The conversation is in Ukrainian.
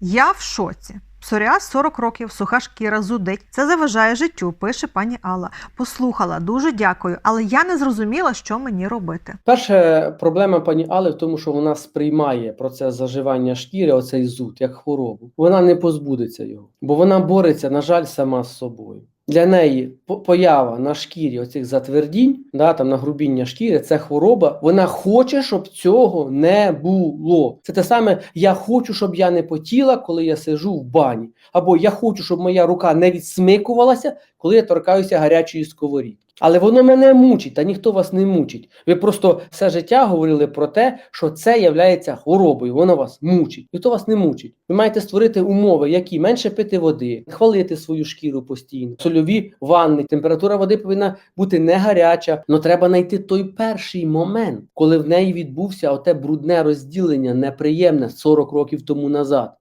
Я в шоці. Псоріаз 40 років, суха шкіра, зудить. Це заважає життю, пише пані Алла. Послухала, дуже дякую, але я не зрозуміла, що мені робити. Перша проблема пані Алли в тому, що вона сприймає процес заживання шкіри, оцей зуд, як хворобу. Вона не позбудеться його, бо вона бореться, на жаль, сама з собою. Для неї поява на шкірі оцих затвердінь, да, там нагрубіння шкіри, це хвороба. Вона хоче, щоб цього не було. Це те саме, я хочу, щоб я не потіла, коли я сижу в бані. Або я хочу, щоб моя рука не відсмикувалася, коли я торкаюся гарячої сковорідки. Але воно мене мучить, та ніхто вас не мучить. Ви просто все життя говорили про те, що це є хворобою, воно вас мучить. Ніхто вас не мучить. Ви маєте створити умови, які менше пити води, хвалити свою шкіру постійно, сольові ванни. Температура води повинна бути не гаряча, але треба знайти той перший момент, коли в неї відбувся оте брудне розділення, неприємне 40 років тому назад.